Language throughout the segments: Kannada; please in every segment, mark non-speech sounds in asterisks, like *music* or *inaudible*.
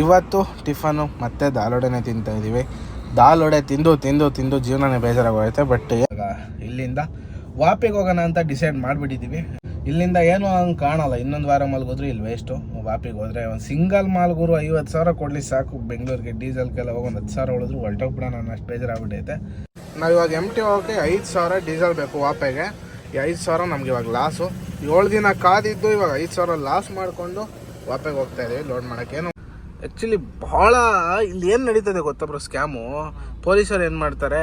ಇವತ್ತು ಟಿಫನು ಮತ್ತೆ ದಾಲೊಡೆನೆ ತಿಂತಾ ಇದ್ದೀವಿ ದಾಲ್ ವಡೆ ತಿಂದು ತಿಂದು ತಿಂದು ಜೀವನನೇ ಬೇಜಾರಾಗೋಯ್ತೆ ಬಟ್ ಇಲ್ಲಿಂದ ವಾಪಿಗೆ ಹೋಗೋಣ ಅಂತ ಡಿಸೈಡ್ ಮಾಡಿಬಿಟ್ಟಿದ್ದೀವಿ ಇಲ್ಲಿಂದ ಏನು ಹಂಗೆ ಕಾಣಲ್ಲ, ಇನ್ನೊಂದು ವಾರ ಮಲ್ಗೋದ್ರು ಇಲ್ಲಿ ವೇಸ್ಟು ವಾಪಿಗೆ ಹೋದ್ರೆ ಒಂದು ಸಿಂಗಲ್ ಮಾಲ್ಗೂರು ಐವತ್ತು ಸಾವಿರ ಕೊಡ್ಲಿ ಸಾಕು, ಬೆಂಗಳೂರಿಗೆ ಡೀಸೆಲ್ಗೆಲ್ಲ ಹೋಗಿ ಒಂದು ಹತ್ತು ಸಾವಿರ ಉಳಿದ್ರು ಹೊರಟೋಗ್ಬಿಡೋಣ ನಾನು ಅಷ್ಟು ಬೇಜಾರಾಗ್ಬಿಟ್ಟೈತೆ. ನಾವು ಇವಾಗ ಎಂ ಟಿ ಹೋಗಿ ಐದು ಸಾವಿರ ಡೀಸೆಲ್ ಬೇಕು ವಾಪೆಗೆ. ಈ ಐದು ಸಾವಿರ ನಮ್ಗೆ ಇವಾಗ ಲಾಸು ಏಳು ದಿನ ಕಾದಿದ್ದು ಇವಾಗ ಐದು ಸಾವಿರ ಲಾಸ್ ಮಾಡಿಕೊಂಡು ವಾಪೆಗೆ ಹೋಗ್ತಾ ಇದ್ದೀವಿ ಲೋಡ್ ಮಾಡೋಕ್ಕೆ ಏನು ಆ್ಯಕ್ಚುಲಿ ಭಾಳ ಇಲ್ಲಿ ಏನು ನಡೀತದೆ ಗೊತ್ತಾ ಬ್ರೋ ಸ್ಕ್ಯಾಮು ಪೊಲೀಸರು ಏನು ಮಾಡ್ತಾರೆ,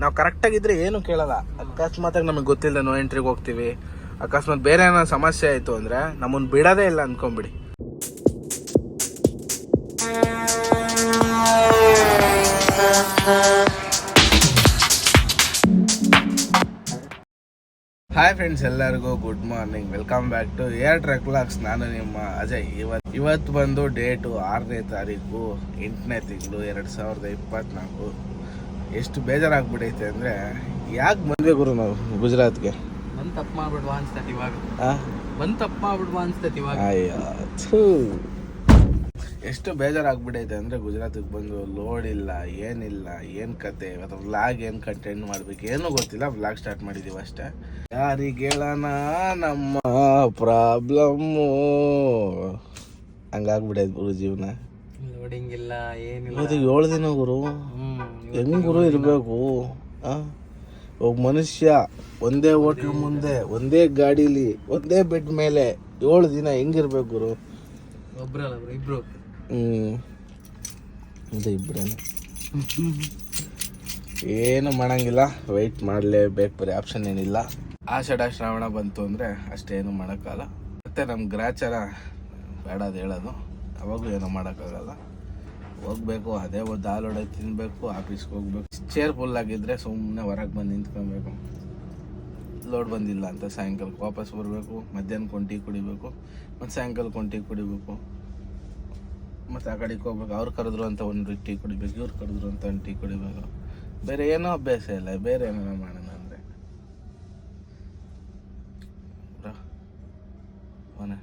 ನಾವು ಕರೆಕ್ಟಾಗಿದ್ದರೆ ಏನು ಕೇಳಲ್ಲ. ಅಕಸ್ಮಾತ್ ನಮಗೆ ಗೊತ್ತಿಲ್ಲ ನೋ ಎಂಟ್ರಿಗೆ ಹೋಗ್ತೀವಿ. ಅಕಸ್ಮಾತ್ ಬೇರೆ ಏನೋ ಸಮಸ್ಯೆ ಆಯಿತು ಅಂದರೆ ನಮ್ಮನ್ನು ಬಿಡೋದೇ ಇಲ್ಲ ಅಂದ್ಕೊಂಬಿಡಿ ಹಾಯ್ ಫ್ರೆಂಡ್ಸ್ ಎಲ್ಲರಿಗೂ good morning welcome back to air truck locks ನಾನು ನಿಮ್ಮ ಅಜಯ್. ಇವತ್ತು ಇವತ್ತು ಬಂದು ಡೇಟು ಆರನೇ ತಾರೀಕು ಎಂಟನೇ ತಿಂಗಳು ಎರಡು ಸಾವಿರದ ಇಪ್ಪತ್ನಾಲ್ಕು. ಎಷ್ಟು ಬೇಜಾರಾಗ್ಬಿಟ್ಟೈತೆ ಅಂದರೆ ಯಾಕೆ ಬಂದ್ವಿ ಗುರು ನಾವು ಗುಜರಾತ್ಗೆ? ಬಂದು ತಪ್ಪು ಮಾಡ್ಬಿಡ್ವಾ ಅನ್ಸ್ತೈತಿ ಇವಾಗ. ಬಂದು ತಪ್ಪು ಮಾಡ್ಬಿಡ್ವಾ ಅನ್ಸ್ತೈತಿ ಇವಾಗ. ಅಯ್ಯೋ. ಎಷ್ಟು ಬೇಜಾರಾಗ್ಬಿಟ್ಟೈತೆ ಅಂದರೆ ಗುಜರಾತಿಗೆ ಬಂದು ಲೋಡ್ ಇಲ್ಲ ಏನಿಲ್ಲ ಏನು ಕತೆ ವ್ಲಾಗ್ ಏನು ಕಂಟೆಂಟ್ ಮಾಡ್ಬೇಕು ಏನೂ ಗೊತ್ತಿಲ್ಲ ವ್ಲಾಗ್ ಸ್ಟಾರ್ಟ್ ಮಾಡಿದ್ದೀವಿ ಅಷ್ಟೇ. ಯಾರಿಗೆ ಹೇಳೋಣ ನಮ್ಮ ಪ್ರಾಬ್ಲಮ್ಮು? ಹಂಗಾಗ್ಬಿಟ್ಟೈತೆ ಗುರು ಜೀವನ. ಲೋಡಿಂಗ್ ಇಲ್ಲ ಏನಿಲ್ಲ. ಇವತ್ತು ಏಳು ದಿನ ಗುರು. ಹೆಂಗ್ ಗುರು ಇರಬೇಕು? ಒಬ್ಬ ಮನುಷ್ಯ ಒಂದೇ ಹೋಟ್ಲ್ ಮುಂದೆ ಒಂದೇ ಗಾಡೀಲಿ ಒಂದೇ ಬೆಡ್ ಮೇಲೆ ಏಳು ದಿನ ಹೆಂಗಿರ್ಬೇಕು ಗುರು? ಒಬ್ರಲ್ಲ ಬ್ರೋ ಇಬ್ರು. ಇದು ಇಬ್ಬರೇನು ಏನು ಮಾಡಂಗಿಲ್ಲ ವೆಯ್ಟ್ ಮಾಡಲೇಬೇಕು, ಬರೀ ಆಪ್ಷನ್ ಏನಿಲ್ಲ. ಆಷಾಢ, ಶ್ರಾವಣ ಬಂತು ಅಂದರೆ ಅಷ್ಟೇನು ಮಾಡೋಕ್ಕಾಗಲ್ಲ. ಮತ್ತೆ ನಮ್ಮ ಗ್ರಾಚಾರ ಬೇಡ ಅದು ಹೇಳೋದು. ಅವಾಗೂ ಏನೂ ಮಾಡೋಕ್ಕಾಗಲ್ಲ. ಹೋಗ್ಬೇಕು, ಅದೇ ಒಂದು ದಾಲ್ ವಡೆ ತಿನ್ನಬೇಕು ಆಫೀಸ್ಗೆ ಹೋಗ್ಬೇಕು. ಚೇರ್ ಫುಲ್ ಆಗಿದ್ರೆ ಸುಮ್ಮನೆ ಹೊರಗೆ ಬಂದು ನಿಂತ್ಕೊಬೇಕು. ಲೋಡ್ ಬಂದಿಲ್ಲ ಅಂತ ಸಾಯಂಕಾಲಕ್ಕೆ ವಾಪಸ್ ಬರಬೇಕು ಮಧ್ಯಾಹ್ನ ಕೊಂಟಿ ಕುಡಿಬೇಕು, ಮತ್ತು ಸಾಯಂಕಾಲ ಕೊಂಟಿ ಕುಡಿಬೇಕು. ಮತ್ತು ಆ ಕಡೆಗೆ ಹೋಗ್ಬೇಕು. ಅವ್ರು ಕರೆದ್ರು ಅಂತ ಒಂದು ಟೀ ಕುಡಿಬೇಕು ಇವ್ರು ಕರೆದ್ರು ಅಂತ ಒಂದು ಟೀ ಕುಡಿಬೇಕು. ಬೇರೆ ಏನೋ ಅಭ್ಯಾಸ ಇಲ್ಲ. ಬೇರೆ ಏನಾರ ಮಾಡೋಣ ಅಂದರೆ. ಬ್ರಾ ಮನೆ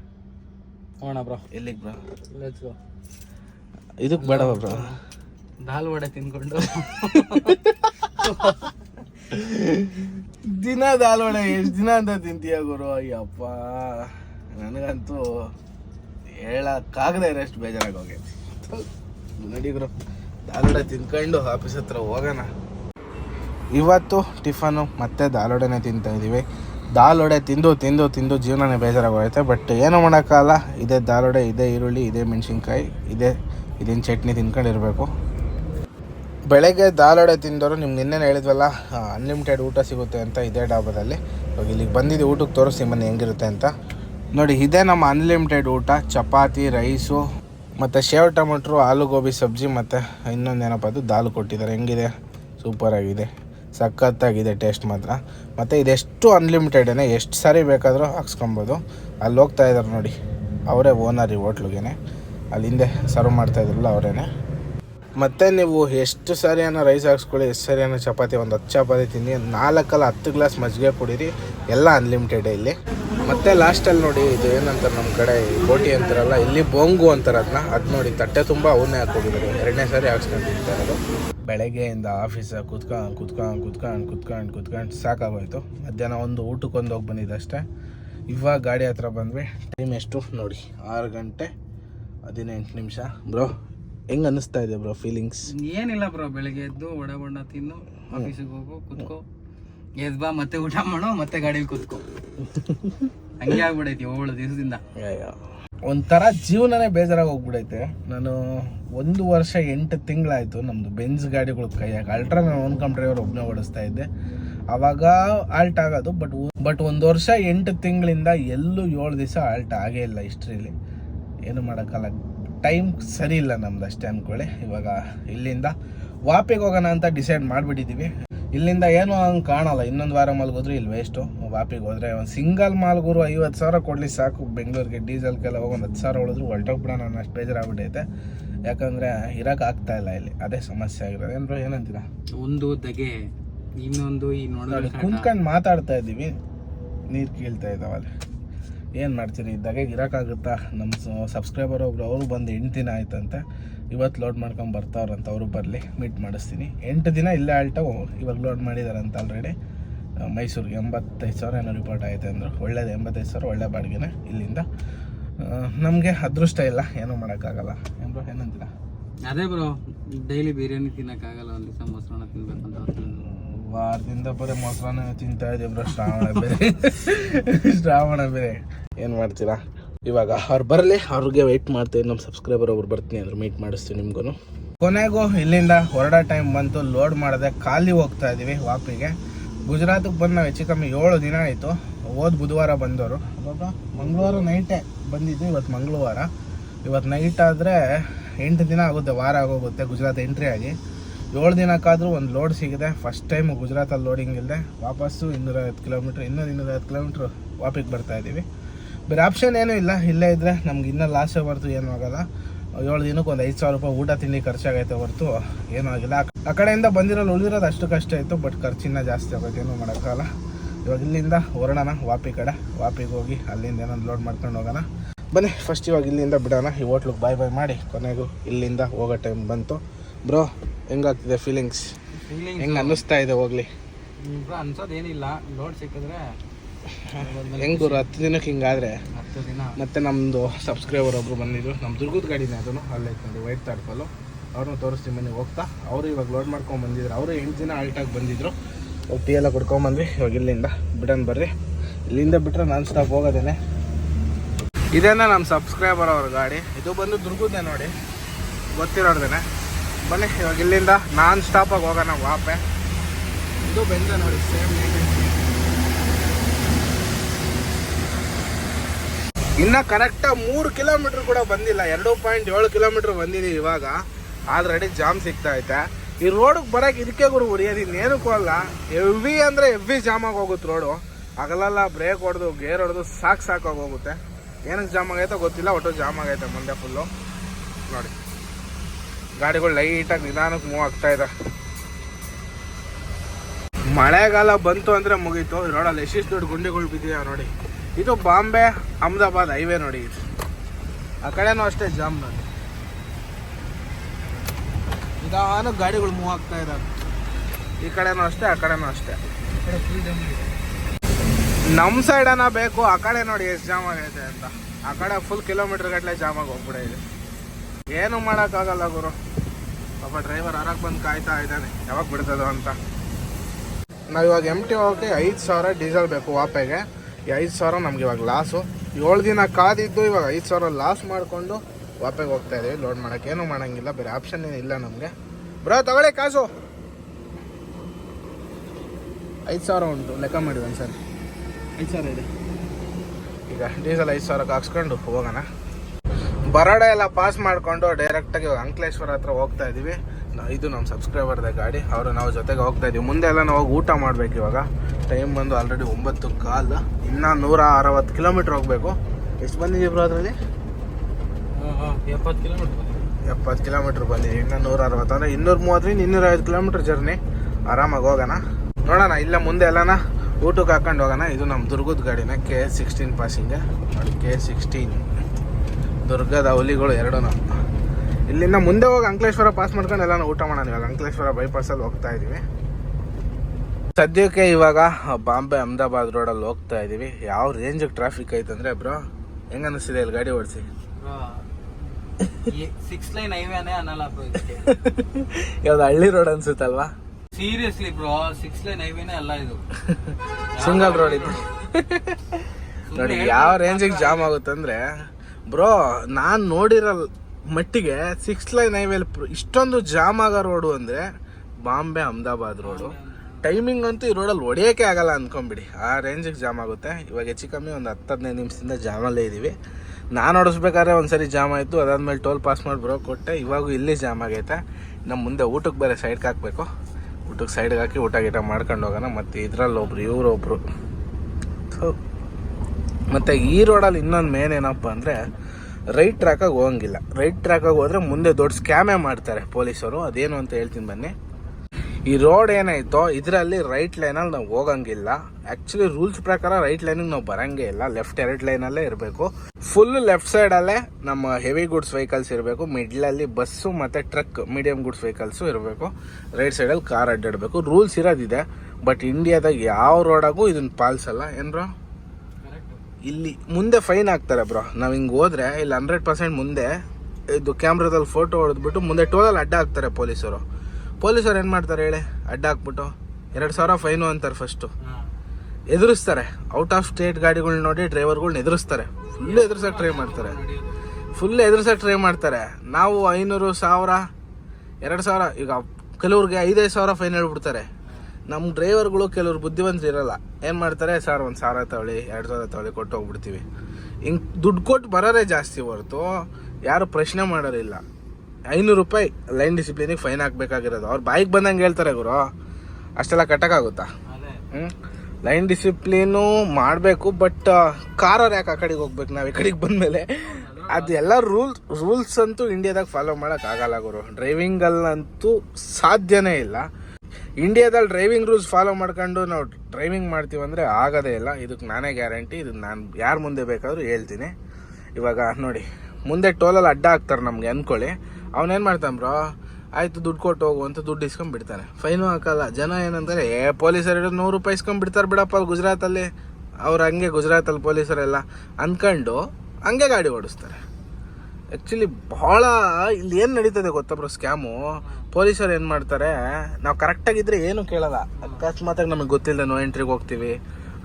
ಹೋಣ ಬ್ರಾ. ಎಲ್ಲಿಗೆ ಬ್ರಾ? ಇದಕ್ಕೆ ಬೇಡ ಬ್ರೋ? ದಾಲ್ ವಡೆ ತಿನ್ಕೊಂಡು. ದಿನ ದಾಲ್ ವಡೆ ಎಷ್ಟು ದಿನ ಅಂತ ತಿಂತೀಯ ಗುರು? ಅಯ್ಯಪ್ಪ. ನನಗಂತೂ ಹೇಳಕ್ಕಾಗದೆ ಇರೋಷ್ಟು ಬೇಜಾರಾಗಿ ಹೋಗೈತಿ ನಡಿ ಗುರು. ದಾಲ್ ವಡೆ ತಿನ್ಕೊಂಡು ಆಫೀಸ್ ಹತ್ರ ಹೋಗೋಣ. ಇವತ್ತು ಟಿಫನು ಮತ್ತೆ ದಾಲ್ ವಡೆನೇ ತಿಂತಾ ಇದ್ದೀವಿ ದಾಲೋಡೆ ತಿಂದು ತಿಂದು ತಿಂದು ಜೀವನನೇ ಬೇಜಾರಾಗೋಯ್ತೆ, ಬಟ್ ಏನು ಮಾಡೋಕ್ಕಾಗಲ್ಲ. ಇದೇ ದಾಲೋಡೆ, ಇದೇ ಈರುಳ್ಳಿ, ಇದೇ ಮೆಣಸಿನ್ಕಾಯಿ, ಇದೇ ಇದಿನ ಚಟ್ನಿ ತಿನ್ಕೊಂಡಿರಬೇಕು. ಬೆಳಗ್ಗೆ ದಾಲೋಡೆ ತಿಂದವರು ನಿಮ್ಗೆ ನಿನ್ನೆ ಹೇಳಿದ್ವಲ್ಲ ಅನ್ಲಿಮಿಟೆಡ್ ಊಟ ಸಿಗುತ್ತೆ ಅಂತ ಇದೇ ಡಾಬಾದಲ್ಲಿ. ಇವಾಗ ಇಲ್ಲಿಗೆ ಬಂದಿದ್ದು ಊಟಕ್ಕೆ ತೋರಿಸ್ತೀನಿ ಮನೆ ಹೆಂಗಿರುತ್ತೆ ಅಂತ. ನೋಡಿ, ಇದೇ ನಮ್ಮ ಅನ್ಲಿಮಿಟೆಡ್ ಊಟ, ಚಪಾತಿ ರೈಸು ಮತ್ತು ಶೇವ್ ಟೊಮೆಟ್ರು ಆಲೂ ಗೋಬಿ, ಸಬ್ಜಿ ಮತ್ತು ಇನ್ನೊಂದೇನಪ್ಪ ಅದು ದಾಲ್ ಕೊಟ್ಟಿದ್ದಾರೆ. ಹೆಂಗಿದೆ? ಸೂಪರಾಗಿದೆ ಸಖತ್ತಾಗಿದೆ ಟೇಸ್ಟ್ ಮಾತ್ರ. ಮತ್ತು ಇದೆಷ್ಟು ಅನ್ಲಿಮಿಟೆಡೇ ಎಷ್ಟು ಸಾರಿ ಬೇಕಾದರೂ ಹಾಕ್ಸ್ಕೊಬೋದು. ಅಲ್ಲಿ ಹೋಗ್ತಾ ಇದ್ದಾರೆ ನೋಡಿ, ಅವರೇ ಓನರ್ ಈ ಹೋಟ್ಲಿಗೆ ಅಲ್ಲಿ ಹಿಂದೆ ಸರ್ವ್ ಮಾಡ್ತಾ ಇದ್ರಲ್ಲ ಅವರೇನೆ. ಮತ್ತೆ ನೀವು ಎಷ್ಟು ಸಾರಿ ಏನೋ ರೈಸ್ ಹಾಕ್ಸ್ಕೊಳ್ಳಿ, ಎಷ್ಟು ಸಾರಿ ಏನೋ ಚಪಾತಿ, ಒಂದು ಹತ್ತು ಚಪಾತಿ ತಿನ್ನಿ, ನಾಲ್ಕಲ್ಲ ಹತ್ತು ಗ್ಲಾಸ್ ಮಜ್ಜಿಗೆ ಕುಡೀರಿ, ಎಲ್ಲ ಅನ್ಲಿಮಿಟೆಡ್ ಇಲ್ಲಿ. ಮತ್ತೆ ಲಾಸ್ಟಲ್ಲಿ ನೋಡಿ ಇದು ಏನಂತಾರೆ ನಮ್ಮ ಕಡೆ ಕೋಟಿ ಬೋಟಿ ಅಂತಾರಲ್ಲ ಇಲ್ಲಿ ಬೊಂಗು ಅಂತಾರೆ ಅದನ್ನ ಅದು ನೋಡಿ ತಟ್ಟೆ ತುಂಬ ಅವನ್ನೇ ಹಾಕೊಂಡಿದ್ದಾರೆ ಎರಡನೇ ಸಾರಿ ಹಾಕ್ಸ್ಕೊಂಡು ತಿಂತಾ ಇರೋದು. ಬೆಳಗ್ಗೆಯಿಂದ ಆಫೀಸ ಕುತ್ಕೊಂಡು ಕುತ್ಕೊಂಡು ಕುತ್ಕೊಂಡು ಕುತ್ಕೊಂಡು ಕುತ್ಕೊಂಡು ಸಾಕಾಗೋಯ್ತು. ಮಧ್ಯಾಹ್ನ ಒಂದು ಊಟಕ್ಕೊಂದು ಹೋಗಿ ಬಂದಿದ್ದಷ್ಟೇ ಇವಾಗ ಗಾಡಿ ಹತ್ರ ಬಂದ್ವಿ. ಟೈಮ್ ಎಷ್ಟು? ನೋಡಿ ಆರು ಗಂಟೆ ಹದಿನೆಂಟು ನಿಮಿಷ. ಬ್ರೋ ಹೆಂಗೆ ಅನ್ನಿಸ್ತಾ ಇದೆ ಬ್ರೋ ಫೀಲಿಂಗ್ಸ್ ಏನಿಲ್ಲ ಬ್ರೋ ಬೆಳಗ್ಗೆ ಎದ್ದು ಒಡಬಣ್ಣ ಬಣ್ಣ ತಿನ್ನು ಆಫೀಸಿಗೆ ಹೋಗು ಕುತ್ಕೋ. ಎದ್ ಬಾ ಮತ್ತೆ ಊಟ ಮಾಡೋ ಮತ್ತೆ ಗಾಡಿಲಿ ಕುತ್ಕೋ. ಹಂಗೆ ಆಗ್ಬಿಡೈತಿ ಏಳು ದಿವಸದಿಂದ. ಒಂಥರ ಜೀವನನೇ ಬೇಜಾರಾಗಿ ಹೋಗ್ಬಿಡೈತೆ. ನಾನು ಒಂದು ವರ್ಷ ಎಂಟು ತಿಂಗಳಾಯಿತು ನಮ್ಮದು ಬೆಂಜ್ ಗಾಡಿಗಳು ಕೈಯಾಗ. ಅಲ್ಟ್ರಾ ನಾನು ಓನ್ ಕಮ್ ಡ್ರೈವರ್ ಒಬ್ಬನೇ ಓಡಿಸ್ತಾ ಇದ್ದೆ. ಅವಾಗ ಆಲ್ಟ್ ಆಗೋದು ಬಟ್ ಬಟ್ ಒಂದು ವರ್ಷ ಎಂಟು ತಿಂಗಳಿಂದ ಎಲ್ಲೂ ಏಳು ದಿವಸ ಆಲ್ಟ್ ಆಗೇ ಇಲ್ಲ ಹಿಸ್ಟ್ರಿಲಿ ಏನು ಮಾಡೋಕ್ಕಲ್ಲ. ಟೈಮ್ ಸರಿ ಇಲ್ಲ ನಮ್ದು ಅಷ್ಟೇ ಅಂದ್ಕೊಳ್ಳಿ ಇವಾಗ ಇಲ್ಲಿಂದ ವಾಪಿಗೆ ಹೋಗೋಣ ಅಂತ ಡಿಸೈಡ್ ಮಾಡಿಬಿಟ್ಟಿದ್ದೀವಿ ಇಲ್ಲಿಂದ ಏನು ಹಂಗೆ ಕಾಣಲ್ಲ. ಇನ್ನೊಂದು ವಾರ ಮಲ್ಗೋದ್ರೆ ಇಲ್ಲಿ ವೇಸ್ಟು ವಾಪಿಗೆ ಹೋದ್ರೆ ಒಂದು ಸಿಂಗಲ್ ಮಾಲ್ಗೂರು ಐವತ್ತು ಸಾವಿರ ಕೊಡ್ಲಿ ಸಾಕು. ಬೆಂಗಳೂರಿಗೆ ಡೀಸೆಲ್ಗೆಲ್ಲ ಹೋಗಿ ಒಂದು ಹತ್ತು ಸಾವಿರ ಉಳಿದ್ರು ಹೊರಟೋಗ್ಬಿಡೋಣ ನಾನು ಅಷ್ಟು ಬೇಜಾರಾಗ್ಬಿಟ್ಟೈತೆ. ಯಾಕಂದರೆ ಇರೋಕ್ಕಾಗ್ತಾ ಆಗ್ತಾ ಇಲ್ಲ ಇಲ್ಲಿ. ಅದೇ ಸಮಸ್ಯೆ ಆಗಿರೋದು. ಏನ್ರು ಏನಂತೀರ? ಒಂದು ದಗೆ ಇನ್ನೊಂದು ಈ ನೋಡಿ ಕುಂತ್ಕೊಂಡು ಮಾತಾಡ್ತಾ ಇದ್ದೀವಿ. ನೀರು ಕೀಳ್ತಾ ಇದ್ದಾವಲ್ಲಿ ಏನು ಮಾಡ್ತೀರಿ? ಇದ್ದಾಗ ಇರೋಕ್ಕಾಗುತ್ತಾ ನಮ್ಮ ಸಬ್ಸ್ಕ್ರೈಬರ್ ಒಬ್ರು ಅವರು ಬಂದು ಎಂಟು ದಿನ ಆಯ್ತಂತೆ. ಇವತ್ತು ಲೋಡ್ ಮಾಡ್ಕೊಂಡು ಬರ್ತಾವ್ರಂತ ಅವರು ಬರಲಿ ಮೀಟ್ ಮಾಡಿಸ್ತೀನಿ. ಎಂಟು ದಿನ ಇಲ್ಲೇ ಆಲ್ಟವು ಇವಾಗ ಲೋಡ್ ಮಾಡಿದಾರಂತ ಆಲ್ರೆಡಿ ಮೈಸೂರಿಗೆ ಎಂಬತ್ತೈದು ಸಾವಿರ ಏನೋ ರಿಪೋರ್ಟ್ ಆಯಿತು ಅಂದರು. ಒಳ್ಳೇದು ಎಂಬತ್ತೈದು ಸಾವಿರ ಒಳ್ಳೆ ಬಾಡಿಗೆನೇ ಇಲ್ಲಿಂದ. ನಮಗೆ ಅದೃಷ್ಟ ಇಲ್ಲ ಏನೂ ಮಾಡೋಕ್ಕಾಗಲ್ಲ. ಏನು ಏನಂತೀರ? ಅದೇ ಬ್ರೋ ಡೈಲಿ ಬಿರಿಯಾನಿ ತಿನ್ನೋಕ್ಕಾಗಲ್ಲ ಒಂದು ದಿವಸ ಮೊಸರನ್ನ ಅಂತ ಹೊರ್ಟಿದ್ದೀನಿ. ವಾರದಿಂದ ಬರೀ ಮೊಸರನ್ನ ತಿಂತಾ ಇದ್ದೀವಿ ಬ್ರೋ ಶ್ರಾವಣ ಬೇರೆ. *laughs* ಶ್ರಾವಣ ಬೇರೆ. ಏನು ಮಾಡ್ತೀರಾ? ಇವಾಗ ಅವ್ರು ಬರಲಿ, ಅವ್ರಿಗೆ ವೆಯ್ಟ್ ಮಾಡ್ತೀವಿ ನಮ್ಮ ಸಬ್ಸ್ಕ್ರೈಬರ್ ಒಬ್ರು ಬರ್ತೀನಿ ಅಂದ್ರೆ ಮೀಟ್ ಮಾಡಿಸ್ತೀವಿ ನಿಮ್ಗೂ ಕೊನೆಗೂ ಇಲ್ಲಿಂದ ಹೊರಡೋ ಟೈಮ್ ಬಂತು ಲೋಡ್ ಮಾಡಿದೆ ಖಾಲಿ ಹೋಗ್ತಾ ಇದ್ದೀವಿ ವಾಪಿಗೆ. ಗುಜರಾತಿಗೆ ಬಂದು ನಾವು ಹೆಚ್ಚು ಕಮ್ಮಿ ಏಳು ದಿನ ಆಯಿತು. ಹೋದ ಬುಧವಾರ ಬಂದವರು ಇವಾಗ ಮಂಗಳವಾರ ನೈಟೇ ಬಂದಿದ್ದು ಇವತ್ತು ಮಂಗಳವಾರ. ಇವತ್ತು ನೈಟ್ ಆದರೆ ಎಂಟು ದಿನ ಆಗುತ್ತೆ, ವಾರ ಆಗೋಗುತ್ತೆ ಗುಜರಾತ್ ಎಂಟ್ರಿ ಆಗಿ. ಏಳು ದಿನಕ್ಕಾದರೂ ಒಂದು ಲೋಡ್ ಸಿಗಿದೆ. ಫಸ್ಟ್ ಟೈಮ್ ಗುಜರಾತಲ್ಲಿ ಲೋಡಿಂಗ್ ಇಲ್ಲದೆ ವಾಪಸ್ಸು ಇನ್ನೂರೈವತ್ತು ಕಿಲೋಮೀಟ್ರ್ ಇನ್ನೂರು ಇನ್ನೂರೈವತ್ತು ಕಿಲೋಮೀಟ್ರ್ ವಾಪಿಗೆ ಬರ್ತಾ ಇದ್ದೀವಿ ಬೇರೆ ಆಪ್ಷನ್ ಏನೂ ಇಲ್ಲ. ಇಲ್ಲೇ ಇದ್ದರೆ ನಮ್ಗೆ ಇನ್ನೂ ಲಾಸೇ ಬರ್ತು ಏನೂ ಆಗಲ್ಲ. ಏಳು ದಿನಕ್ಕೆ ಒಂದು ಐದು ಸಾವಿರ ರೂಪಾಯಿ ಊಟ ತಿಂಡಿ ಖರ್ಚಾಗೈತೆ ಹೊರತು ಏನೂ ಆಗಿಲ್ಲ. ಆ- ಕಡೆಯಿಂದ ಬಂದಿರೋದು ಉಳಿದಿರೋದು ಅಷ್ಟು ಕಷ್ಟ ಇತ್ತು ಬಟ್ ಖರ್ಚಿನ ಜಾಸ್ತಿ ಆಗೋದು ಏನೂ ಮಾಡೋಕ್ಕಾಗಲ್ಲ. ಇವಾಗ ಇಲ್ಲಿಂದ ಹೊರಡೋಣ ವಾಪಿ ಕಡೆ. ವಾಪಿಗೆ ಹೋಗಿ ಅಲ್ಲಿಂದ ಏನೊಂದು ಲೋಡ್ ಮಾಡ್ಕೊಂಡು ಹೋಗೋಣ. ಬನ್ನಿ ಫಸ್ಟ್ ಇವಾಗ ಇಲ್ಲಿಂದ ಬಿಡೋಣ. ಈ ಹೋಟ್ಲಿಗೆ ಬಾಯ್ ಬಾಯ್ ಮಾಡಿ ಕೊನೆಗೂ ಇಲ್ಲಿಂದ ಹೋಗೋ ಟೈಮ್ ಬಂತು. ಬ್ರೋ ಹೆಂಗಾಗ್ತಿದೆ ಫೀಲಿಂಗ್ಸ್ ಹೆಂಗೆ ಅನ್ನಿಸ್ತಾ ಇದೆ ಹೋಗ್ಲಿ? ಬ್ರೋ ಅನ್ಸೋದೇನಿಲ್ಲ ಲೋಡ್ ಸಿಕ್ಕಿದ್ರೆ ಹೆಂಗ್ ಗುರು ಹತ್ತು ದಿನಕ್ಕೆ ಹಿಂಗಾದ್ರೆ? ಹತ್ತು ದಿನ. ಮತ್ತೆ ನಮ್ಮದು ಸಬ್ಸ್ಕ್ರೈಬರ್ ಒಬ್ರು ಬಂದಿದ್ರು. ನಮ್ಮ ದುರ್ಗದ ಗಾಡಿನೇ ಅದನ್ನು ಅಲ್ಲೇ ನೋಡಿ ವೈಟ್ ತಾಡ್ಕಲ್ಲು ಅವ್ರನ್ನ ತೋರಿಸ್ತೀನಿ ಮನೆಗೆ ಹೋಗ್ತಾ. ಅವರು ಇವಾಗ ಲೋಡ್ ಮಾಡ್ಕೊಂಡು ಬಂದಿದ್ರು. ಅವರು ಎಂಟು ದಿನ ಆಲ್ಟಾಗಿ ಬಂದಿದ್ರು. ಇವಾಗ ಟೀ ಎಲ್ಲ ಕುಡ್ಕೊಂಬಂದ್ವಿ ಇವಾಗ ಇಲ್ಲಿಂದ ಬಿಡೋಣ ಬರ್ರಿ. ಇಲ್ಲಿಂದ ಬಿಟ್ಟರೆ ನಾನು ಸ್ಟಾಪ್ ಹೋಗೋದೇನೆ. ಇದೇನ ನಮ್ಮ ಸಬ್ಸ್ಕ್ರೈಬರ್ ಅವ್ರ ಗಾಡಿ. ಇದು ಬಂದು ದುರ್ಗದ್ದೇ ನೋಡಿ. ಗೊತ್ತಿರೋದೇನೆ ಬನ್ನಿ ಇವಾಗ ಇಲ್ಲಿಂದ ನಾನ್ ಸ್ಟಾಪಾಗಿ ಹೋಗೋಣ ವಾಪೆ. ಇದು ಬೆಂದ ನೋಡಿ ಸೇಮ್ ಇನ್ನ ಕರೆಕ್ಟ್ ಮೂರು ಕಿಲೋಮೀಟರ್ ಕೂಡ ಬಂದಿಲ್ಲ. ಎರಡು ಪಾಯಿಂಟ್ ಏಳು ಕಿಲೋಮೀಟರ್ ಬಂದಿದೆ ಇವಾಗ. ಆಲ್ರೆಡಿ ಜಾಮ್ ಸಿಗ್ತಾ ಐತೆ. ಈ ರೋಡಿಗೆ ಬರೋಕೆ ಇದಕ್ಕೆ ಗುರು ಉರಿಯೋದು ಇನ್ನೇನಕ್ಕೂ ಅಲ್ಲ. ಹೆವಿ ಅಂದರೆ ಹೆವಿ ಜಾಮ್ ಆಗಿ ಹೋಗುತ್ತೆ ರೋಡು ಆಗಲೆಲ್ಲ ಬ್ರೇಕ್ ಹೊಡೆದು ಗೇರ್ ಹೊಡೆದು ಸಾಕು ಸಾಕಾಗಿ ಹೋಗುತ್ತೆ. ಏನಕ್ಕೆ ಜಾಮ್ ಆಗೈತೆ ಗೊತ್ತಿಲ್ಲ, ಒಟ್ಟು ಜಾಮ್ ಆಗೈತೆ ಮುಂದೆ ಫುಲ್ಲು ನೋಡಿ. ಗಾಡಿಗಳು ಲೈಟಾಗಿ ನಿಧಾನಕ್ಕೆ ಮೂವ್ ಆಗ್ತಾ ಇದೆ. ಮಳೆಗಾಲ ಬಂತು ಅಂದರೆ ಮುಗೀತು. ರೋಡಲ್ಲಿ ಎಷ್ಟಿಷ್ಟು ದೊಡ್ಡ ಗುಂಡಿಗಳು ಬಿದ್ದಿದೆ ನೋಡಿ. ಇದು ಬಾಂಬೆ, ಅಹಮದಾಬಾದ್ ಹೈವೇ ನೋಡಿ. ಇದು ಆ ಕಡೆನೂ ಅಷ್ಟೇ ಜಾಮ್ ನೋಡಿ ನಿಧಾನ ಗಾಡಿಗಳು ಮೂವ್ ಆಗ್ತಾ ಇದ್ದಾವೆ ಈ ಕಡೆನೂ ಅಷ್ಟೇ, ಆ ಕಡೆನೂ ಅಷ್ಟೇ. ನಮ್ಮ ಸೈಡನ ಬೇಕು, ಆ ಕಡೆ ನೋಡಿ ಎಷ್ಟು ಜಾಮ್ ಆಗೈತೆ ಅಂತ. ಆ ಕಡೆ ಫುಲ್ ಕಿಲೋಮೀಟರ್ ಗಟ್ಟಲೆ ಜಾಮ್ ಆಗಿ ಹೋಗ್ಬಿಟ್ಟಿದೆ ಏನು ಮಾಡೋಕ್ಕಾಗಲ್ಲ ಗುರು. ಪಾಪ ಡ್ರೈವರ್ ಆರಾಗ ಬಂದು ಕಾಯ್ತಾ ಇದ್ದಾನೆ. ಯಾವಾಗ ಬಿಡ್ತದೋ ಅಂತ. ನಾವಿವಾಗ ಎಂ ಟಿ ಹೋಗಿ ಐದು ಸಾವಿರ ಡೀಸೆಲ್ ಬೇಕು ವಾಪೆಗೆ. ಈ ಐದು ಸಾವಿರ ನಮ್ಗೆ ಇವಾಗ ಲಾಸು ಏಳು ದಿನ ಕಾದಿದ್ದು ಇವಾಗ ಐದು ಸಾವಿರ ಲಾಸ್ ಮಾಡಿಕೊಂಡು ವಾಪೆಗೆ ಹೋಗ್ತಾ ಇದೀವಿ. ಲೋಡ್ ಮಾಡೋಕೆ ಏನು ಮಾಡೋಂಗಿಲ್ಲ. ಬೇರೆ ಆಪ್ಷನ್ ಇಲ್ಲ ನಮಗೆ. ಬ್ರೋ ತಗೊಳ್ಳಿ ಕಾಸು. ಐದು ಸಾವಿರ ಉಂಟು. ಲೆಕ್ಕ ಮಾಡಿ ಒಂದು ಸರಿ. ಐದು ಸಾವಿರ ಇದೆ. ಈಗ ಡೀಸೆಲ್ ಐದು ಸಾವಿರಕ್ಕೆ ಹಾಕ್ಸ್ಕೊಂಡು ಹೋಗೋಣ. ಬರೋಡ ಎಲ್ಲ ಪಾಸ್ ಮಾಡಿಕೊಂಡು ಡೈರೆಕ್ಟಾಗಿ ಇವಾಗ ಅಂಕಲೇಶ್ವರ ಹತ್ರ ಹೋಗ್ತಾ ಇದ್ದೀವಿ ಇದು ನಮ್ಮ ಸಬ್ಸ್ಕ್ರೈಬರ್ದ ಗಾಡಿ. ಅವರು ನಾವು ಜೊತೆಗೆ ಹೋಗ್ತಾ ಇದ್ದೀವಿ ಮುಂದೆ ಎಲ್ಲ ನಾವು ಊಟ ಮಾಡಬೇಕು ಇವಾಗ. ಟೈಮ್ ಬಂದು ಆಲ್ರೆಡಿ ಒಂಬತ್ತು ಕಾಲು. ಇನ್ನೂ ನೂರ ಅರವತ್ತು ಕಿಲೋಮೀಟ್ರ್ ಹೋಗಬೇಕು. ಎಷ್ಟು ಬಂದಿದ್ದೀವಿ ಬ್ರೋ ಅದರಲ್ಲಿ? ಎಪ್ಪತ್ತು ಕಿಲೋಮೀಟ್ರ್ ಎಪ್ಪತ್ತು ಕಿಲೋಮೀಟ್ರ್ ಬಂದಿದ್ದೀವಿ. ಇನ್ನೂ ನೂರ ಅರವತ್ತು. ಅಂದರೆ ಇನ್ನೂರ ಮೂವತ್ತರಿಂದ ಇನ್ನೂರೈವತ್ತು ಕಿಲೋಮೀಟ್ರ್ ಜರ್ನಿ ಆರಾಮಾಗಿ ಹೋಗೋಣ. ನೋಡೋಣ ಇಲ್ಲ ಮುಂದೆ ಎಲ್ಲನ ಊಟಕ್ಕೆ ಹಾಕೊಂಡು ಹೋಗೋಣ. ಇದು ನಮ್ಮ ದುರ್ಗದ ಗಾಡಿನ ಕೆ ಎಸ್ ಸಿಕ್ಸ್ಟೀನ್ ಪಾಸಿಂಗ ನೋಡಿ ಕೆ ಸಿಕ್ಸ್ಟೀನ್ ದುರ್ಗದ ಹುಲಿಗಳು ಎರಡೂ ಇಲ್ಲಿಂದ ಮುಂದೆ ಹೋಗಿ ಅಂಕಲೇಶ್ವರ ಪಾಸ್ ಮಾಡ್ಕೊಂಡು ಎಲ್ಲ ಊಟ ಮಾಡೋಣ. ಇವಾಗ ಅಂಕಲೇಶ್ವರ ಬೈಪಾಸಲ್ಲಿ ಹೋಗ್ತಾ ಇದ್ದೀವಿ ಸದ್ಯಕ್ಕೆ ಇವಾಗ ಬಾಂಬೆ ಅಹಮದಾಬಾದ್ ರೋಡಲ್ಲಿ ಹೋಗ್ತಾ ಇದ್ದೀವಿ ಯಾವ ರೇಂಜಿಗೆ ಟ್ರಾಫಿಕ್ ಐತಂದ್ರೆ ಬ್ರೋ ಹೆಂಗ ಅನಿಸ್ತಿದೆ ಇಲ್ಲಿ ಗಾಡಿ ಓಡಿಸಿ? ಸಿಕ್ಸ್ ಲೈನ್ ಹೈವೇನೇ ಅನ್ನಲ್ಲ ಬ್ರೋ *laughs* ಯಾವ್ದು ಹಳ್ಳಿ ರೋಡ್ ಅನ್ಸುತ್ತಲ್ವಾ? ಸೀರಿಯಸ್ಲಿ ಬ್ರೋ ಸಿಕ್ಸ್ ಲೈನ್ ಹೈವೇನೇ ಅಲ್ಲ ಇದು. *laughs* ಸಿಂಗಲ್ ರೋಡ್ ಇದು. ನೋಡಿ ಯಾವ ರೇಂಜಿಗೆ ಜಾಮ್ ಆಗುತ್ತಂದ್ರೆ ಬ್ರೋ ನಾನು ನೋಡಿರೋ ಮಟ್ಟಿಗೆ ಸಿಕ್ಸ್ ಲೈನ್ ಹೈವೇಲಿ ಇಷ್ಟೊಂದು ಜಾಮ್ ಆಗೋ ರೋಡು ಅಂದರೆ ಬಾಂಬೆ ಅಹಮದಾಬಾದ್ ರೋಡು ಟೈಮಿಂಗ್ ಅಂತೂ ಈ ರೋಡಲ್ಲಿ ಹೊಡೆಯೋಕ್ಕೆ ಆಗಲ್ಲ ಅಂದ್ಕೊಂಬಿಡಿ ಆ ರೇಂಜಿಗೆ ಜಾಮ್ ಆಗುತ್ತೆ. ಇವಾಗ ಹೆಚ್ಚು ಕಮ್ಮಿ ಒಂದು ಹತ್ತು ಹದಿನೈದು ನಿಮಿಷದಿಂದ ಜಾಮಲ್ಲೇ ಇದ್ದೀವಿ ನಾನು ಓಡಿಸ್ಬೇಕಾದ್ರೆ ಒಂದ್ಸರಿ ಜಾಮ್ ಆಯಿತು. ಅದಾದಮೇಲೆ ಟೋಲ್ ಪಾಸ್ ಮಾಡಿ ಬರೋ ಕೊಟ್ಟೆ. ಇವಾಗೂ ಇಲ್ಲಿ ಜಾಮ್ ಆಗೈತೆ. ನಮ್ಮ ಮುಂದೆ ಊಟಕ್ಕೆ ಬೇರೆ ಸೈಡ್ಗೆ ಹಾಕಬೇಕು. ಊಟಕ್ಕೆ ಸೈಡ್ಗೆ ಹಾಕಿ ಊಟ ಗೀಟ ಮಾಡ್ಕೊಂಡು ಹೋಗೋಣ. ಮತ್ತು ಇದರಲ್ಲಿ ಒಬ್ರು ಒಬ್ಬರು ಸೊ ಮತ್ತು ಈ ರೋಡಲ್ಲಿ ಇನ್ನೊಂದು ಮೇನ್ ಏನಪ್ಪ ಅಂದರೆ ರೈಟ್ ಟ್ರ್ಯಾಕಾಗಿ ಹೋಗಂಗಿಲ್ಲ. ರೈಟ್ ಟ್ರ್ಯಾಕಾಗಿ ಹೋದರೆ ಮುಂದೆ ದೊಡ್ಡ ಸ್ಕ್ಯಾಮೇ ಮಾಡ್ತಾರೆ ಪೊಲೀಸರು. ಅದೇನು ಅಂತ ಹೇಳ್ತೀನಿ ಬನ್ನಿ. ಈ ರೋಡ್ ಏನಾಯ್ತೋ, ಇದರಲ್ಲಿ ರೈಟ್ ಲೈನಲ್ಲಿ ನಾವು ಹೋಗಂಗಿಲ್ಲ. ಆ್ಯಕ್ಚುಲಿ ರೂಲ್ಸ್ ಪ್ರಕಾರ ರೈಟ್ ಲೈನಿಗೆ ನಾವು ಬರಂಗೇ ಇಲ್ಲ. ಲೆಫ್ಟ್ ಎರಡು ಲೈನಲ್ಲೇ ಇರಬೇಕು. ಫುಲ್ ಲೆಫ್ಟ್ ಸೈಡಲ್ಲೇ ನಮ್ಮ ಹೆವಿ ಗುಡ್ಸ್ ವೆಹಿಕಲ್ಸ್ ಇರಬೇಕು. ಮಿಡ್ಲಲ್ಲಿ ಬಸ್ಸು ಮತ್ತು ಟ್ರಕ್ ಮೀಡಿಯಂ ಗುಡ್ಸ್ ವೆಹಿಕಲ್ಸು ಇರಬೇಕು. ರೈಟ್ ಸೈಡಲ್ಲಿ ಕಾರ್ ಅಡ್ಡಾಡಬೇಕು. ರೂಲ್ಸ್ ಇರೋದಿದೆ. ಬಟ್ ಇಂಡಿಯಾದಾಗ ಯಾವ ರೋಡಾಗೂ ಇದನ್ನ ಪಾಲಿಸಲ್ಲ. ಏನು ಬ್ರೋ ಇಲ್ಲಿ ಮುಂದೆ ಫೈನ್ ಹಾಕ್ತಾರೆ ಬ್ರೋ ನಾವು ಹಿಂಗೆ ಹೋದ್ರೆ ಇಲ್ಲಿ ಹಂಡ್ರೆಡ್ ಪರ್ಸೆಂಟ್ ಮುಂದೆ ಇದು ಕ್ಯಾಮ್ರಾದಲ್ಲಿ ಫೋಟೋ ಹೊಡೆದ್ಬಿಟ್ಟು ಮುಂದೆ ಟೋಲಲ್ಲಿ ಅಡ್ಡ ಹಾಕ್ತಾರೆ ಪೊಲೀಸರು. ಪೊಲೀಸರು ಏನು ಮಾಡ್ತಾರೆ ಹೇಳಿ? ಅಡ್ಡ ಹಾಕ್ಬಿಟ್ಟು ಎರಡು ಸಾವಿರ ಫೈನು ಅಂತಾರೆ ಫಸ್ಟು ಎದುರಿಸ್ತಾರೆ. ಔಟ್ ಆಫ್ ಸ್ಟೇಟ್ ಗಾಡಿಗಳನ್ನ ನೋಡಿ ಡ್ರೈವರ್ಗಳ್ನ ಎದುರಿಸ್ತಾರೆ. ಫುಲ್ ಎದುರ್ಸಕ್ಕೆ ಟ್ರೈ ಮಾಡ್ತಾರೆ. ಫುಲ್ ಎದುರ್ಸಕ್ಕೆ ಟ್ರೈ ಮಾಡ್ತಾರೆ. ನಾವು ಐನೂರು ಸಾವಿರ, ಎರಡು ಸಾವಿರ, ಈಗ ಕೆಲವ್ರಿಗೆ ಐದೈದು ಸಾವಿರ ಫೈನ್ ಹೇಳ್ಬಿಡ್ತಾರೆ. ನಮ್ಮ ಡ್ರೈವರ್ಗಳು ಕೆಲವರು ಬುದ್ಧಿವಂತರು ಇರಲ್ಲ. ಏನು ಮಾಡ್ತಾರೆ? ಸರ್ ಒಂದು ಸಾವಿರ ತಗೊಳ್ಳಿ ಎರಡು ಸಾವಿರ ತಗೊಳ್ಳಿ ಕೊಟ್ಟು ಹೋಗ್ಬಿಡ್ತೀವಿ. ಹಿಂಗೆ ದುಡ್ಡು ಕೊಟ್ಟು ಬರೋರೇ ಜಾಸ್ತಿ ಹೊರತು ಯಾರು ಪ್ರಶ್ನೆ ಮಾಡೋರಿಲ್ಲ. ಐನೂರು ರೂಪಾಯಿ ಲೈನ್ ಡಿಸಿಪ್ಲಿನಿಗೆ ಫೈನ್ ಹಾಕ್ಬೇಕಾಗಿರೋದು. ಅವ್ರು ಬಾಯಿಗೆ ಬಂದಂಗೆ ಹೇಳ್ತಾರೆ ಗುರು. ಅಷ್ಟೆಲ್ಲ ಕಟ್ಟಕ್ಕಾಗುತ್ತಾ? ಹ್ಞೂ ಲೈನ್ ಡಿಸಿಪ್ಲೀನು ಮಾಡಬೇಕು ಬಟ್ ಕಾರವ್ರು ಯಾಕೆ ಆ ಕಡೆಗೆ ಹೋಗ್ಬೇಕು? ನಾವು ಈ ಕಡೆಗೆ ಬಂದಮೇಲೆ ಅದೆಲ್ಲ ರೂಲ್ಸ್ ರೂಲ್ಸ್ ಅಂತೂ ಇಂಡಿಯಾದಾಗ ಫಾಲೋ ಮಾಡೋಕ್ಕಾಗಲ್ಲ ಗುರು. ಡ್ರೈವಿಂಗಲ್ಲಂತೂ ಸಾಧ್ಯನೇ ಇಲ್ಲ. ಇಂಡಿಯಾದಲ್ಲಿ ಡ್ರೈವಿಂಗ್ ರೂಲ್ಸ್ ಫಾಲೋ ಮಾಡ್ಕೊಂಡು ನಾವು ಡ್ರೈವಿಂಗ್ ಮಾಡ್ತೀವಿ ಅಂದರೆ ಆಗೋದೇ ಇಲ್ಲ. ಇದಕ್ಕೆ ನಾನೇ ಗ್ಯಾರಂಟಿ. ಇದಕ್ಕೆ ನಾನು ಯಾರು ಮುಂದೆ ಬೇಕಾದರೂ ಹೇಳ್ತೀನಿ. ಇವಾಗ ನೋಡಿ, ಮುಂದೆ ಟೋಲಲ್ಲಿ ಅಡ್ಡ ಹಾಕ್ತಾರೆ ನಮಗೆ ಅಂದ್ಕೊಳ್ಳಿ ಅವನೇನು ಮಾಡ್ತಾನೆ ಬ್ರೋ? ಆಯಿತು, ದುಡ್ಡು ಕೊಟ್ಟು ಹೋಗು ಅಂತ ದುಡ್ಡು ಇಸ್ಕೊಂಡ್ಬಿಡ್ತಾನೆ. ಫೈನು ಹಾಕಲ್ಲ. ಜನ ಏನಂತಾರೆ, ಏ, ಪೊಲೀಸರು ಹಿಡಿದು ನೂರು ರೂಪಾಯಿ ಇಸ್ಕೊಂಬಿಡ್ತಾರೆ ಬಿಡಪ್ಪ ಅಲ್ಲಿ ಗುಜರಾತಲ್ಲಿ. ಅವ್ರು ಹಂಗೆ ಗುಜರಾತಲ್ಲಿ ಪೊಲೀಸರೆಲ್ಲ ಅಂದ್ಕೊಂಡು ಹಂಗೆ ಗಾಡಿ ಓಡಿಸ್ತಾರೆ. ಆ್ಯಕ್ಚುಲಿ ಭಾಳ ಇಲ್ಲಿ ಏನು ನಡೀತದೆ ಗೊತ್ತಾ ಬ್ರೋ ಸ್ಕ್ಯಾಮು ಪೊಲೀಸರು ಏನು ಮಾಡ್ತಾರೆ? ನಾವು ಕರೆಕ್ಟಾಗಿದ್ದರೆ ಏನು ಕೇಳಲ್ಲ. ಅಕಸ್ಮಾತಾಗಿ ನಮಗೆ ಗೊತ್ತಿಲ್ಲ ನೋ ಎಂಟ್ರಿಗೆ ಹೋಗ್ತೀವಿ.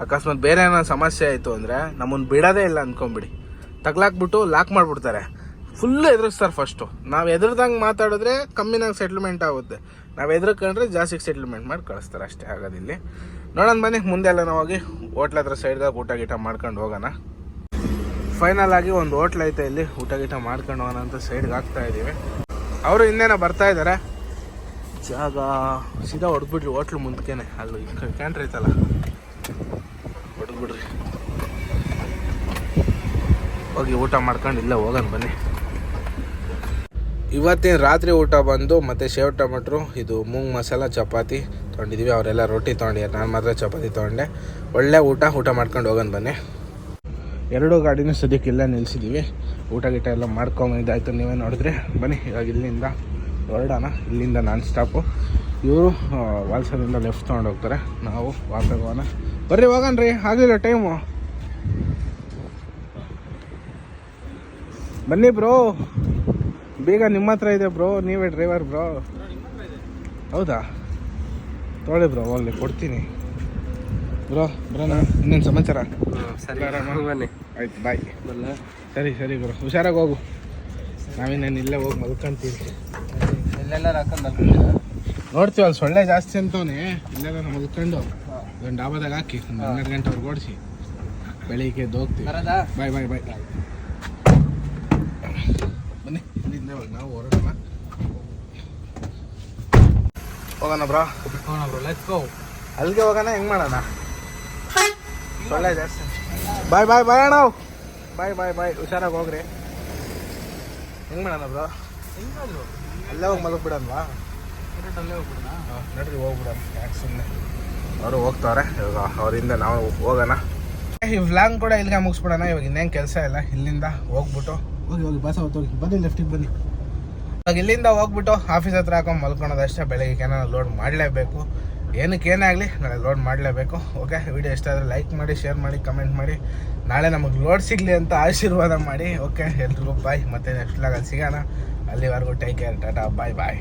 ಅಕಸ್ಮಾತ್ ಬೇರೆ ಏನೋ ಸಮಸ್ಯೆ ಆಯಿತು ಅಂದರೆ ನಮ್ಮನ್ನು ಬಿಡೋದೇ ಇಲ್ಲ ಅಂದ್ಕೊಂಬಿಡಿ ತಗ್ಲಾಕ್ಬಿಟ್ಟು ಲಾಕ್ ಮಾಡಿಬಿಡ್ತಾರೆ. ಫುಲ್ ಎದುರಿಸ್ತಾರೆ ಫಸ್ಟು ನಾವು ಎದುರ್ದಂಗೆ ಮಾತಾಡಿದ್ರೆ ಕಮ್ಮಿನಾಗ ಸೆಟ್ಲ್ಮೆಂಟ್ ಆಗುತ್ತೆ. ನಾವು ಎದುರ್ಕೊಂಡ್ರೆ ಜಾಸ್ತಿ ಸೆಟ್ಲ್ಮೆಂಟ್ ಮಾಡಿ ಕಳಿಸ್ತಾರೆ ಅಷ್ಟೇ ಆಗೋದಿಲ್ಲಿ ನೋಡೋಣ ಬನ್ನಿ, ಮುಂದೆ ಎಲ್ಲ ನಾವು ಹೋಗಿ ಹೋಟ್ಲ ಹತ್ರ ಸೈಡ್ದಾಗ ಊಟ ಗೀಟ ಮಾಡ್ಕೊಂಡು ಹೋಗೋಣ. ಫೈನಲ್ ಆಗಿ ಒಂದು ಹೋಟ್ಲ್ ಐತೆ ಇಲ್ಲಿ. ಊಟ ಗೀಟ ಮಾಡ್ಕೊಂಡು ಹೋಗೋಣ ಅಂತ ಸೈಡ್ಗೆ ಹಾಕ್ತಾ ಇದ್ದೀವಿ ಅವರು ಇನ್ನೇನೋ ಬರ್ತಾ ಇದ್ದಾರೆ ಜಾಗ ಸೀದಾ ಹೊಡೆದ್ಬಿಡ್ರಿ ಹೋಟ್ಲು ಮುಂದಕ್ಕೇನೆ ಅಲ್ಲಿ ಕ್ಯಾಂಟ್ರ್ ಐತಲ್ಲ. ಹೊಡೆದ್ಬಿಡ್ರಿ. ಹೋಗಿ ಊಟ ಮಾಡ್ಕೊಂಡು ಇಲ್ಲೇ ಹೋಗೋಣ ಬನ್ನಿ. ಇವತ್ತಿನ ರಾತ್ರಿ ಊಟ ಬಂದು, ಮತ್ತೆ ಶೇವ್ ಟೊಮೆಟ್ರು ಇದು ಮೂಂಗ್ ಮಸಾಲ ಚಪಾತಿ ತೊಗೊಂಡಿದ್ದೀವಿ ಅವರೆಲ್ಲ ರೊಟ್ಟಿ ತೊಗೊಂಡಿದ್ದಾರೆ. ನಾನು ಮಾತ್ರ ಚಪಾತಿ ತೊಗೊಂಡೆ. ಒಳ್ಳೆ ಊಟ ಊಟ ಮಾಡ್ಕೊಂಡು ಹೋಗೋಣ ಬನ್ನಿ. ಎರಡು ಗಾಡಿನೂ ಸದ್ಯಕ್ಕೆ ಇಲ್ಲೇ ನಿಲ್ಸಿದ್ದೀವಿ ಊಟ ಗೀಟ ಎಲ್ಲ ಮಾಡ್ಕೊಂಬಂದಾಯ್ತು ನೀವೇ ನೋಡಿದ್ರೆ. ಬನ್ನಿ ಇವಾಗ ಇಲ್ಲಿಂದ ಹೊರಡೋಣ. ಇಲ್ಲಿಂದ ನಾನ್ ಸ್ಟಾಪು ಇವರು ವಾಲ್ಸದಿಂದ ಲೆಫ್ಟ್ ತೊಗೊಂಡು ಹೋಗ್ತಾರೆ. ನಾವು ವಾಪಸ್ ಹೋಗೋಣ. ಬರ್ರಿ ಹೋಗೋಣ ರೀ ಆಗಲಿಲ್ಲ ಟೈಮು ಬನ್ನಿ ಬ್ರೋ ಬೇಗ ನಿಮ್ಮ ಹತ್ರ ಇದೆ ಬ್ರೋ ನೀವೇ ಡ್ರೈವರ್ ಬ್ರೋ ಹೌದಾ? ತೊಗೊಳ್ಳಿ ಬ್ರೋ ಹೋಗ್ಲಿ. ಕೊಡ್ತೀನಿ. ಬ್ರೋ ಬ್ರೋನ ಇನ್ನೇನು ಸಮಾಚಾರ? ಸರಿ? ಬನ್ನಿ. ಆಯ್ತು ಬಾಯ್ ಸರಿ ಸರಿ ಗುರು. ಹುಷಾರಾಗಿ ಹೋಗು. ನಾನು ಇಲ್ಲೇ ಹೋಗಿ ಮಲ್ಕೊಂತೀವಿ. ನೋಡ್ತೀವಿ ಹಾಕೊಂಡು ನೋಡ್ತೀವಲ್ಲ ಸೊಳ್ಳೆ ಜಾಸ್ತಿ ಅಂತವನೇ. ಇಲ್ಲೆಲ್ಲ ಮಲ್ಕೊಂಡು ಒಂದು ಡಾಬಾದಾಗ ಹಾಕಿ ಒಂದು ಹನ್ನೆರಡು ಗಂಟೆವರೆಗೆ ಓಡಿಸಿ ಬೆಳಿಗ್ಗೆ ಎದ್ದು ಹೋಗ್ತೀವಿ. ಬಾಯ್ ಬಾಯ್ ಬಾಯ್ ಬನ್ನಿ ಇಲ್ಲಿಂದ ನಾವು ಹೊರಡೋಣ. ಹೋಗೋಣ ಬ್ರಾ. ಹೋಗೋಣ ಬ್ರೋ ಲೆಟ್ಸ್ ಗೋ ಅಲ್ಲಿಗೆ ಹೋಗೋಣ ಹೆಂಗೆ ಮಾಡೋಣ? ಸೊಳ್ಳೆ ಜಾಸ್ತಿ. ಬಾಯ್ ಬಾಯ್ ಬಾಯ್ ಅಣ್ಣ. ಬಾಯ್ ಬಾಯ್ ಬಾಯ್. ಹುಷಾರಾಗಿ ಹೋಗ್ರಿ. ಹೆಂಗ್ ಮಾಡೋಣ ಬ್ರೋ? ಹೆಂಗಾದ್ರು? ಅಲ್ಲೇ ಹೋಗಿ ಮಲಗಿ ಬಿಡೋಣವಾ ಅಲ್ಲೇ ಹೋಗ್ಬಿಡೋಣ. ನಡ್ರಿ ಹೋಗ್ಬಿಡೋಣ. ಯಾಕೆ ಸುಮ್ಮನೆ ಅವರು ಹೋಗ್ತಾವ್ರೆ ಇವಾಗ ಅವರಿಂದ ನಾವು ಹೋಗೋಣ. ಈ ವ್ಲಾಗ್ ಕೂಡ ಇಲ್ಲಿಗೆ ಮುಗಿಸ್ಬಿಡೋಣ. ಇವಾಗ ಇನ್ನೇನು ಕೆಲಸ ಇಲ್ಲ. ಇಲ್ಲಿಂದ ಹೋಗ್ಬಿಟ್ಟು. ಹೋಗಿ ಹೋಗಿ ಬಸ್ ಹೋಗಿ. ಬನ್ನಿ ಲೆಫ್ಟಿಗೆ ಬನ್ನಿ. ಇವಾಗ ಇಲ್ಲಿಂದ ಹೋಗ್ಬಿಟ್ಟು ಆಫೀಸ್ ಹತ್ರ ಹಾಕೊಂಡು ಮಲ್ಕೊಳೋದಷ್ಟೇ ಬೆಳಗ್ಗೆ. ಏನಾದ್ರು ಲೋಡ್ ಮಾಡಲೇಬೇಕು. ಏನಕ್ಕೆ ಏನೇ ಆಗಲಿ ನಾಳೆ ಲೋಡ್ ಮಾಡಲೇಬೇಕು ಓಕೆ ವಿಡಿಯೋ ಇಷ್ಟ ಆದರೆ ಲೈಕ್ ಮಾಡಿ ಶೇರ್ ಮಾಡಿ ಕಮೆಂಟ್ ಮಾಡಿ. ನಾಳೆ ನಮಗೆ ಲೋಡ್ ಸಿಗಲಿ ಅಂತ ಆಶೀರ್ವಾದ ಮಾಡಿ ಓಕೆ ಎಲ್ರಿಗೂ ಬಾಯ್ ಮತ್ತೆ ನೆಕ್ಸ್ಟ್ ಲಾಗಲ್ಲಿ ಸಿಗೋಣ. ಅಲ್ಲಿವರೆಗೂ take care tata bye bye